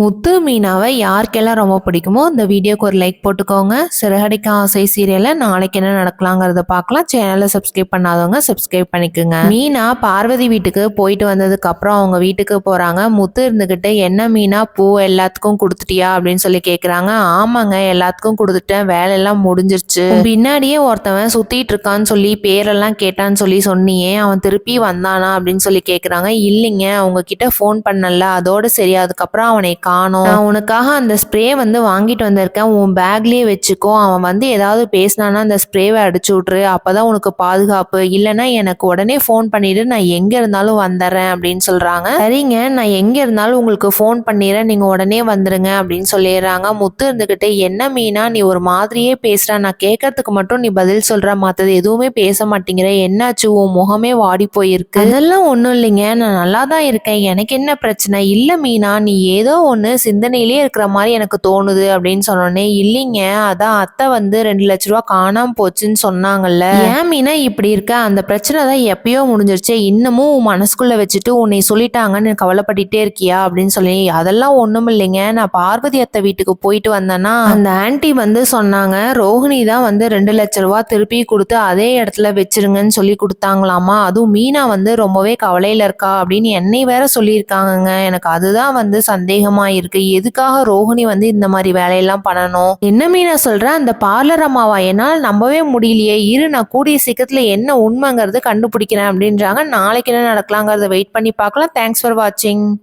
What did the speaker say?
முத்து மீனாவை யாருக்கெல்லாம் ரொம்ப பிடிக்குமோ இந்த வீடியோக்கு ஒரு லைக் போட்டுக்கோங்க. சிறகடிக்க ஆசை சீரியல்ல நாளைக்கு என்ன நடக்கலாங்கிறத பார்க்கலாம். சேனலை சப்ஸ்கிரைப் பண்ணாதவங்க சப்ஸ்கிரைப் பண்ணிக்கோங்க. மீனா பார்வதி வீட்டுக்கு போயிட்டு வந்ததுக்கு அப்புறம் அவங்க வீட்டுக்கு போறாங்க. முத்து இருந்துகிட்டு என்ன மீனா பூ எல்லாத்துக்கும் கொடுத்துட்டியா? அப்படின்னு சொல்லி கேக்குறாங்க. ஆமாங்க எல்லாத்துக்கும் கொடுத்துட்டேன். வேலையெல்லாம் முடிஞ்சிருச்சு. பின்னாடியே ஒருத்தவன் சுத்திட்டு இருக்கான்னு சொல்லி பேரெல்லாம் கேட்டான்னு சொல்லி சொன்னியே அவன் திருப்பி வந்தானா? அப்படின்னு சொல்லி கேக்குறாங்க. இல்லைங்க அவங்க கிட்ட ஃபோன் பண்ணல. அதோட சரி அதுக்கப்புறம் அவனை காணோம். நான் உனக்காக அந்த ஸ்ப்ரே வந்து வாங்கிட்டு வந்திருக்கேன். உன் பேக்லயே வச்சுக்கோ. அவன் வந்து ஏதாவது பேசினானா அந்த ஸ்ப்ரேவை அடிச்சு விட்ரு அப்பதான் உனக்கு பாதுகாப்பு. இல்லைன்னா எனக்கு உடனே ஃபோன் பண்ணிட்டு நான் எங்க இருந்தாலும் வந்துடுறேன் அப்படின்னு சொல்றாங்க. சரிங்க நான் எங்க இருந்தாலும் உங்களுக்கு ஃபோன் பண்ணிடுறேன் நீங்க உடனே வந்துருங்க அப்படின்னு சொல்லிடுறாங்க. முத்து இருந்துகிட்டு என்ன மீனா? நீ ஒரு மாதிரியே பேசுற. நான் கேட்கறதுக்கு மட்டும் நீ பதில் சொல்ற மத்தது. எதுவுமே பேச மாட்டேங்கிற. என்னாச்சு? உன் முகமே வாடி போயிருக்கு. அதெல்லாம் ஒன்றும் இல்லைங்க. நான் நல்லா தான் இருக்கேன். எனக்கு என்ன பிரச்சனை? இல்லை மீனா நீ ஏதோ ஒன்று சிந்தனையிலே இருக்கிற மாதிரி எனக்கு தோணுது அப்படின்னு சொன்னோடனே இல்லைங்க. அதான் அத்தை வந்து ரெண்டு லட்ச ரூபா காணாம போச்சுன்னு சொன்னாங்கல்ல. ஏன் மீனா இப்படி இருக்க? அந்த பிரச்சனை தான் எப்பயோ முடிஞ்சிருச்சு. இன்னமும் உன் மனசுக்குள்ள வச்சுட்டு உன்னை சொல்லிட்டாங்கன்னு கவலைப்பட்டுட்டே இருக்கியா அப்படின்னு சொல்லி அதெல்லாம் ஒண்ணும் இல்லைங்க. நான் பார்வதி அத்தை வீட்டுக்கு போயிட்டு வந்தேன்னா அந்த ஆன்ட்டி வந்து சொன்னாங்க ரோஹிணி தான் வந்து ரெண்டு லட்ச ரூபா திருப்பி கொடுத்து அதே இடத்துல வச்சிருங்கன்னு சொல்லி கொடுத்தாங்களாமா. அதுவும் மீனா வந்து ரொம்பவே கவலையில இருக்கா அப்படின்னு என்னை வேற சொல்லியிருக்காங்கங்க. எனக்கு அதுதான் வந்து சந்தேகமா இருக்கு எதுக்காக ரோஹிணி வந்து இந்த மாதிரி வேலையெல்லாம் பண்ணணும்? என்ன மீனா சொல்றேன் அந்த பார்லர் அம்மாவா? என்னால் நம்பவே முடியலையே. இரு நான் கூடிய சீக்கிரத்துல என்ன உண்மைங்கிறது கண்டுபிடிக்கிறேன் அப்படின்றாங்க. நாளைக்கு என்ன நடக்கலாங்கிறத வெயிட் பண்ணி பார்க்கலாம். தேங்க்ஸ் ஃபார் வாட்சிங்